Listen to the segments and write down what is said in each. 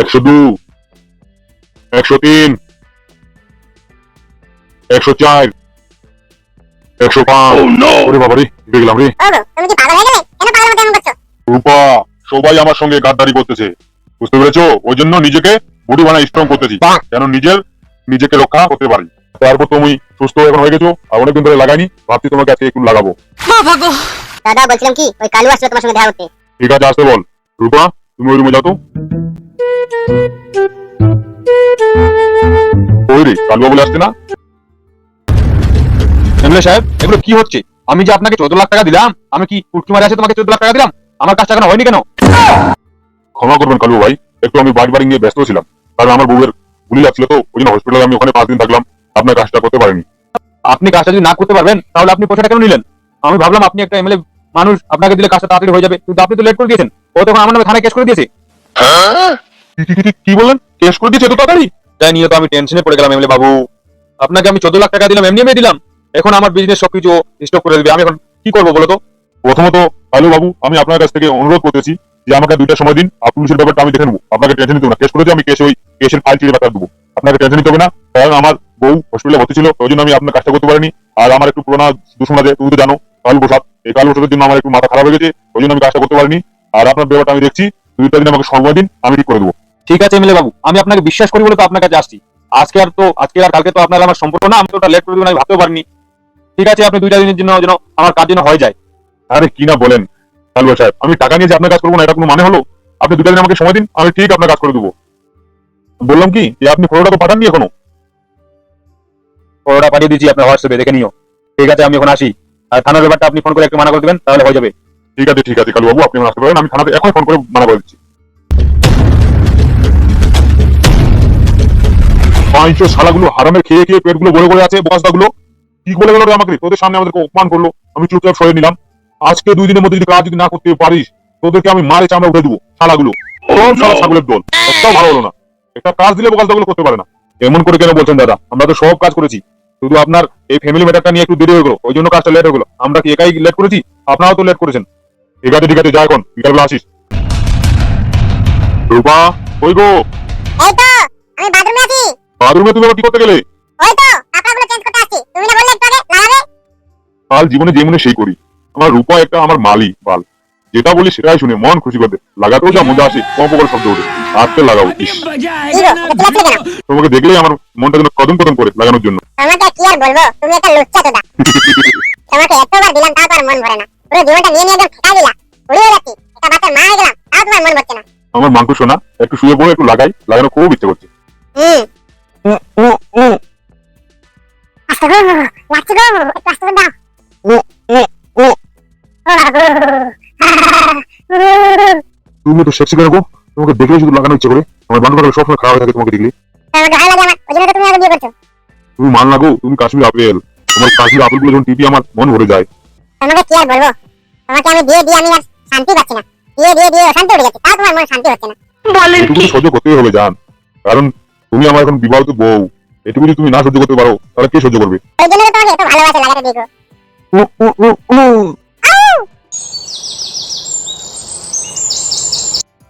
একশো দু একশো তিন একশো চার একশো পাঁচ। ওরে বাবা রে গেলাম রে। ওগো তুমি কি পাগল হয়ে গেলে? কেন পাগলের মতো এমন করছ? রূপা সবাই আমার সঙ্গে গাদ্দারি করতেছে। বুঝতে পেরেছ? ওই জন্য নিজেকে বডি বানায় স্ট্রং করতেছি যেন নিজের নিজেকে রক্ষা করতে পারি। তারপর তুমি সুস্থ এখন হয়ে গেছো আর অনেকদিন ধরে লাগাইনি ভাবছি তোমাকে আজকে একটু লাগাবো। দাদা বলছিলাম কি ওই কালু আসলো তোমার সঙ্গে দেখা করতে। ঠিক আছে আসতে বল। রূপা তুমি ওই রুমে যাও তো। কি হচ্ছে? আমি যে আপনাকে চোদ্দ লাখ টাকা দিলাম, আমি কি মারে আছে তোমাকে চোদ্দ লাখ টাকা দিলাম? আমার কাজটা কেন হয়নি কেন? ক্ষমা করবেন কালু ভাই, একটু আমি বাড়ি বাড়ি নিয়ে ব্যস্ত ছিলাম। কারণ আমার বউয়ের গুলি লাগছিল তো, ওই জন্য হসপিটালে আমি ওখানে পাঁচ দিন থাকলাম, আপনার কাজটা করতে পারিনি। আপনি কাজটা যদি না করতে পারবেন, তাহলে আপনি পয়সাটা কেন নিলেন? আমি ভাবলাম আপনি একটা এমএলএ মানুষ, আপনাকে দিলে কাজটা তাড়াতাড়ি হয়ে যাবে, কিন্তু আপনি তো লেট করে দিয়েছেন। ও তখন আমার নামে থানায় কেস করে দিয়েছে। কি বললেন? করে তাড়াতাড়ি? তাই নিয়ে তো আমি টেনশনে পড়ে গেলাম, এমএলএ বাবু। আপনাকে আমি চোদ্দ লাখ টাকা দিলাম এমনি দিলাম। এখন আমার বিজনেস সবকিছু স্টপ করে দেবে। আমি এখন কি করব বলো তো? প্রথমত কালু বাবু, আমি আপনার কাছ থেকে অনুরোধ করতেছি যে আমাকে দুইটা সময় দিন পুলিশের ব্যাপারটা আমি দেখে নেব। আপনাকে টেনশন নিতে না। কেস করেছি, আমি কেস ওই কেসের ফাইল চিড়ে ব্যাপার দেবো। আপনাকে টেনশন নিতে হবে না, কারণ আমার বউ হসপিটালে ভর্তি ছিল, ওই জন্য আমি আপনার কাজটা করতে পারিনি। আর আমার একটু পুরোনো দুশমন আছে, তুমি তো জানো, কালু প্রসাদ। এই কালু জন্য আমার একটু মাথা খারাপ হয়ে গেছে, ওই জন্য আমি কাজটা করতে পারিনি। আর আপনার ব্যাপারটা আমি দেখছি দুইটা দিন আমাকে সময় দিন আমি ঠিক করে দেবো। ঠিক আছে এমএলএ বাবু আমি আপনাকে বিশ্বাস করি বলে তো আপনার কাছে আসছি। আজকে আর তো আজকে আর কালকে তো আপনার আমার সম্পর্ক না আমি তো ওটা লেট করে দেবেন আমি ভাবতেও পারিনি। ঠিক আছে আপনি দুইটা দিনের জন্য যেন আমার কাজ যেন হয়ে যায়। আরে কি না বলেন কালু সাহেব আমি টাকা নিয়ে যে আপনার কাজ করব না এটা কোনো মানে হলো? আপনি দুটা দিন আমাকে সময় দিন আমি ঠিক আপনার কাজ করে দেবো। বললাম কি যে আপনি ফটোটা তো পাঠাননি এখনও? ওটা পাঠিয়ে দিচ্ছি আপনার হোয়াটসঅ্যাপে দেখে নিও। ঠিক আছে আমি এখন আসি। আর থানার ব্যাপারটা আপনি ফোন করে একটু মানা করে দেবেন তাহলে হয়ে যাবে। ঠিক আছে ঠিক আছে, কালু বাবু, আপনি আসতে পারেন, আমি থানাতে এখন ফোন করে মানা করে দিচ্ছি। পাঁচশো শালাগুলো, হারামে খেয়ে খেয়ে পেটগুলো বড় করে আছে, বস্তাগুলো। কি বলে গেল আমাকে? তোদের সামনে আমাদেরকে অপমান করল, আমি চুপচাপ সরে নিলাম। আজকে দুই দিনের মধ্যে যদি কাজ যদি না করতে পারিস, তোদেরকে আমি মারে চামড়া উঠে দেবো, শালাগুলো। শালা ছাগলের দল? একটাও ভালো হলো না। একটা কাজ দিলে বোকালতাগুলো করতে পারে না। এমন করে কেন বলছেন দাদা? আমরা তো সব কাজ করেছি। শুধু আপনার এই ফ্যামিলি ম্যাটারটা নিয়ে একটু দেরি হয়ে গেলো, ওই জন্য কাজটা লেট হয়ে গেলো। আমরা কি একাই লেট করেছি? আপনারাও তো লেট করেছেন। ঠিক আছে ঠিক আছে যা এখন বিকালবেলা আসিস। রূপা ওই গো? এই তো আমি বাথরুমে আছি। বাথরুমে তুমি আবার কি করতে গেলে? ওই তো কাপড়গুলো চেঞ্জ করতে আসছি। তুমি না বললে একটু আগে লাগাবে? কাল জীবনে যে মনে সেই করি। আমার রূপা একটা আমার মালি বাল। যেটা বলি সেটাই শুনে মন খুশি করতে লাগাতেও যা মজা আসে কম করে শব্দ ওঠে। হাতে লাগাও ইস। কি গো এটা চিল্লাচ্ছিলে কেন? তোমাকে দেখলেই আমার মনটা যেন কদম কদম করে লাগানোর জন্য। তোমাকে কি আর বলব? তুমি একটা লুচ্চা তোদা তোমাকে এতবার দিলাম তোমার মন ভরে না। পুরো জীবনটা নিয়ে নিয়ে একদম দিলা। উড়িয়ে যাচ্ছি বাচ্চার মা হয়ে গেলাম তাও তোমার মন ভরছে না। আমার মাংস শোনা একটু শুয়ে পড়ে একটু লাগাই লাগানো খুব ইচ্ছে করছে। হুম। আস্তে গো লাগছে গো একটু আস্তে দাও। তুমি তো সেক্সি করে গো? তোমাকে দেখলেই শুধু লাগানো ইচ্ছে করে। আমার বান্ধব সবসময় খাওয়া হয়ে থাকে তোমাকে দেখলে। তো তুমি মান লাগো তুমি কাশ্মীর আপেল। তোমার কাশ্মীর আপেলগুলো যখন টিপি আমার মন ভরে যায়। তোমাকে কি আর বলব? তোমাকে আমি দিয়ে দিয়ে আমি আর শান্তি পাচ্ছি না। দিয়ে দিয়ে দিয়ে অশান্তি উঠে যাচ্ছে। তাও তোমার মনে শান্তি হচ্ছে না। এটুকু তো সহ্য করতেই হবে জান। কারণ তুমি আমার এখন বিবাহিত বউ। এটুকু যদি তুমি না সহ্য করতে পারো তাহলে কে সহ্য করবে? ওই জন্য তোমাকে এত ভালোবাসা লাগাতে দিয়েছ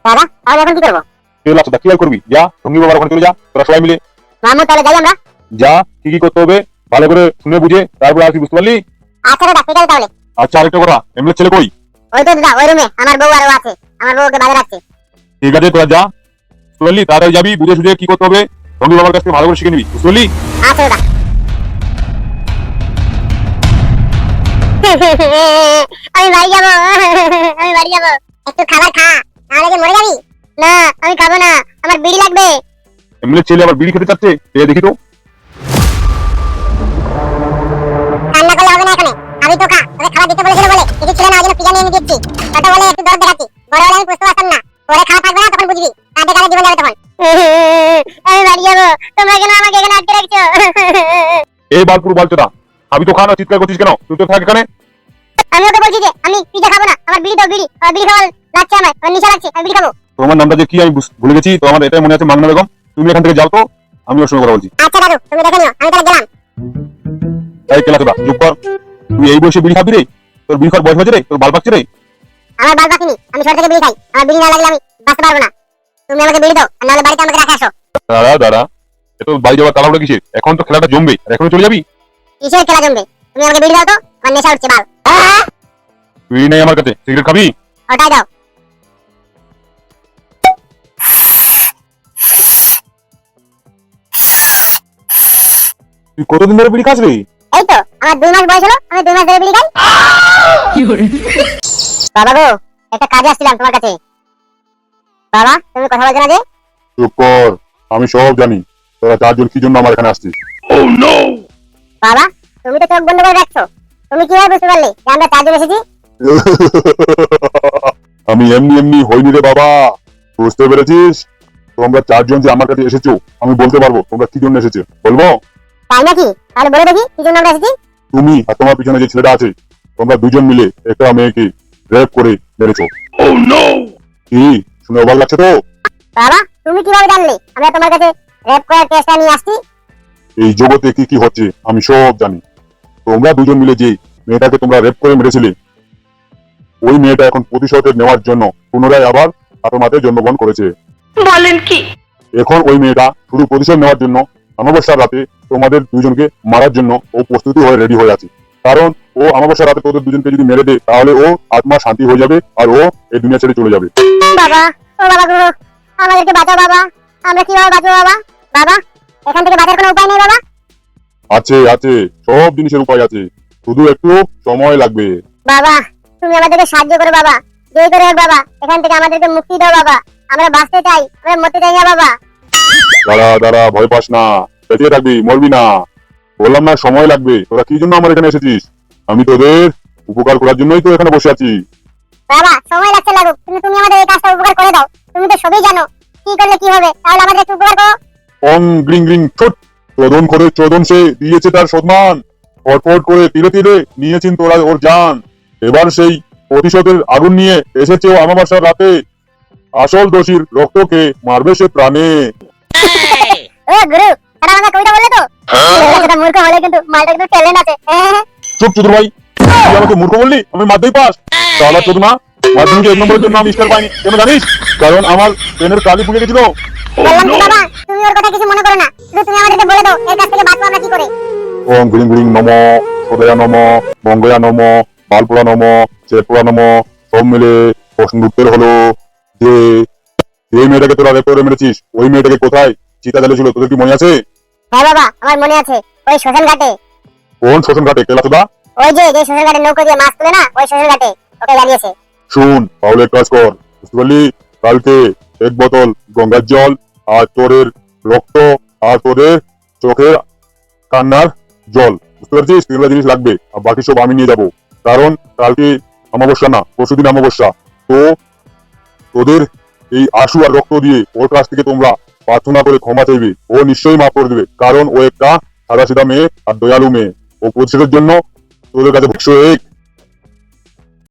দাদা তাহলে এখন কি করব? তেল আছে কি আর করবি? যা সঙ্গী বাবার ওখানে চলে যা তোরা সবাই মিলে। মামু তাহলে যাই আমরা। যা কি কি করতে হবে ভালো করে শুনে বুঝে তারপরে আর কি বুঝতে পারলি? আচ্ছা দাদা ঠিক আছে তাহলে। আচ্ছা আরেকটা কথা এমএলএ ছেলে কই? ওই তো দাদা ওই রুমে আমার বউ আরও আছে আমার বউকে বাজার আছে। ঠিক আছে তোরা যা। পারলি তাড়াতাড়ি যাবি বুঝে সুঝে কি করতে হবে। সঙ্গী বাবার কাছ থেকে ভালো করে শিখে নিবি বুঝতে পারলি আচ্ছা দাদা। আমি বাড়ি যাব আমি বাড়ি যাব। একটু খাবার খা নাহলে যে মরে যাবি। না আমি খাব না আমার বিড়ি লাগবে। এমএলএ ছেলে আবার বিড়ি খেতে চাচ্ছে দেখি তো। দিতে বলেছিল বলে। কিছু ছিল না ওই জন্য পিজা নিয়ে দিচ্ছি ছোট বলে একটু দরদ দেখাচ্ছি। বড় হলে আমি বুঝতে পারতাম না। পরে খাওয়া থাকবে না তখন বুঝবি। কাঁদে কাঁদে জীবন যাবে তখন। আমি বাড়ি যাব। তোমরা কেন আমাকে এখানে আটকে রাখছো? এই বালপুর বালচোদা আমি তো খাওয়া চিৎকার করছিস কেন? তুই তো থাক এখানে। আমি ওকে বলছি যে আমি পিজা খাব না। আমার বিড়ি দাও বিড়ি। আমার বিড়ি খাওয়া লাগছে আমার। আমার নিশা লাগছে আমি বিড়ি খাব। তোমার নামটা যে কি আমি ভুলে গেছি তো আমার এটাই মনে আছে মাংনা বেগম? তুমি এখান থেকে যাও তো আমি ওর সঙ্গে কথা বলছি। আচ্ছা দাদু তুমি দেখে নিও আমি তাহলে গেলাম। এই কেলা চুপ কর। তুই এই বয়সে বিড়ি খাবি রে? তোর বিড়ি খাওয়ার বয়স হয়েছে রে? তোর বাল পাকছে রে? আমার বাল বাকিনি আমি শহর থেকে বিড়ি খাই। আমার বিড়ি না লাগলে আমি বাঁচতে পারব না। তুমি আমাকে বিড়ি দাও আর নাহলে বাড়িতে আমাকে রাখে আসো। দাদা দাদা এত বাড়ি যাওয়ার তাড়াহুড়ো কিসের? এখন তো খেলাটা জমবে। আর এখন চলে যাবি? কিসের খেলা জমবে? তুমি আমাকে বিড়ি দাও তো আমার নেশা উঠছে বাল। তুই নেই আমার কাছে। সিগারেট খাবি? ওটাই দাও। তুই কতদিন ধরে বিড়ি খাস রে? এই তো আমার দুই মাস বয়স হলো আমি দুই মাস ধরে বিড়ি খাই। বাবা গো একটা কাজে আসছিলাম তোমার কাছে। বাবা তুমি কথা বলছো না যে? চুপ কর আমি সব জানি। তোরা চারজন কি জন্য আমার এখানে আসছিস? বাবা তুমি তো চোখ বন্ধ করে রাখছো তুমি কীভাবে বুঝতে পারলে যে আমরা চারজন এসেছি? আমি এমনি এমনি হইনি রে বাবা। বুঝতে পেরেছিস? তোমরা চারজন যে আমার কাছে এসেছ আমি বলতে পারব তোমরা কি জন্য এসেছ। বলব? তাই নাকি? তাহলে বলে দেখি কি জন্য আমরা এসেছি। তুমি আর তোমার পিছনে যে ছেলেটা আছে তোমরা দুজন মিলে একটা মেয়েকে রেপ করে মেরেছো। কি? শুনে অবাক লাগছে তো? বাবা তুমি কীভাবে জানলে? আমরা তোমার কাছে রেপ করার কেসটা নিয়ে আসছি। এই জগতে কি কি হচ্ছে আমি সব জানি। তোমরা দুজন মিলে যে মেয়েটাকে তোমরা রেপ করে মেরেছিলে ওই মেয়েটা এখন প্রতিশোধের নেওয়ার জন্য পুনরায় আবার আতমাতে জন্মগ্রহণ করেছে। বলেন কি? এখন ওই মেয়েটা শুধু প্রতিশোধ নেওয়ার জন্য অমাবস্যার রাতে তোমাদের দুজনকে মারার জন্য ও প্রস্তুতি হয়ে রেডি হয়ে আছে। কারণ ও অমাবস্যার রাতে তোদের দুজনকে যদি মেরে দেয় তাহলে ও আত্মা শান্তি হয়ে যাবে আর ও এই দুনিয়া ছেড়ে চলে যাবে। বাবা ও বাবা গো আমাদেরকে বাঁচাও বাবা। আমরা কীভাবে বাঁচবো বাবা? বাবা এখান থেকে বাঁচার কোনো উপায় নেই বাবা? আছে আছে সব জিনিসের উপায় আছে। শুধু একটু সময় লাগবে। বাবা তুমি আমাদেরকে সাহায্য করো বাবা। যেই করে বাবা। এখান থেকে আমাদেরকে মুক্তি দাও বাবা। আমরা বাঁচতে চাই আমরা মরতে চাই না বাবা। দাঁড়া দাঁড়া ভয় পাস না। বেঁচে থাকবি মরবি না। বললাম না সময় লাগবে। তোরা কি জন্য আমার এখানে এসেছিস? আমি তোদের উপকার করার জন্যই তো এখানে বসে আছি। বাবা সময় লাগুক। কিন্তু তুমি আমাদের এই কাজটা উপকার করে দাও। তুমি তো সবই জানো। কি করলে কি হবে? তাহলে আমাদের একটু উপকার করো। অং গ্রিং গ্রিং ছোট। চোদন করে চোদন সে দিয়েছে তার সম্মান ফটফট করে তীরে তীরে নিয়েছেন তোরা ওর জান। এবার সেই প্রতিশোধের আগুন নিয়ে এসেছে ও আমাবাসার রাতে। আসল দোষীর রক্তকে মারবে সে প্রাণে। ও গুরু তারা আমাকে কবিতা বললে তো? সেটা মূর্খ হলে কিন্তু মালটা কিন্তু ট্যালেন্ট আছে। হ্যাঁ, চুপ চুদুর ভাই তুই আমাকে মূর্খ বললি? আমি মাধ্যমিক পাস। তাহলে চোদ না মাধ্যমিকে এক নম্বরের জন্য আমি স্টার পাইনি। কেন জানিস? কারণ আমার পেনের কালি ফুলে গেছিল। বললাম কি বাবা তুমি ওর কথা কিছু মনে করো না। শুধু তুমি আমাদেরকে বলে দাও এর কাছ থেকে বাঁচবো আমরা কি করে? ওম গ্রিং গ্রিং নম সদয়া নম মঙ্গয়া নম বালপুরা নম চেপুরা নম সব মিলে প্রশ্ন উত্তর হলো যে এই মেয়েটাকে তোরা রেপ করে মেরেছিস। ওই মেয়েটাকে কোথায়? চিতা জ্বালিয়েছিল তোদের কি মনে আছে? হ্যাঁ বাবা আমার মনে আছে। ওই শ্মশান ঘাটে। কোন শোষণ ঘাটে? কেলাচোদা ওই যে যে শ্মশান ঘাটে নৌকো দিয়ে মাছ তুলে না ওই শ্মশান ঘাটে ওকে জ্বালিয়েছে শুন তাহলে কাজ কর। বুঝতে পারলি? কালকে এক বোতল গঙ্গার জল আর তোরের রক্ত আর তোদের চোখের কান্নার জল। বুঝতে পারছিস? এগুলো জিনিস লাগবে আর বাকি সব আমি নিয়ে যাব। কারণ কালকে অমাবস্যা না পরশুদিন অমাবস্যা। তো তোদের এই আশু আর রক্ত দিয়ে ওর কাছ থেকে তোমরা প্রার্থনা করে ক্ষমা চাইবে। ও নিশ্চয়ই মাফ করে দেবে, কারণ ও একটা সাদা সিধা মেয়ে আর দয়ালু মেয়ে। ও প্রতিশোধের জন্য তোদের কাছে ভক্ত এক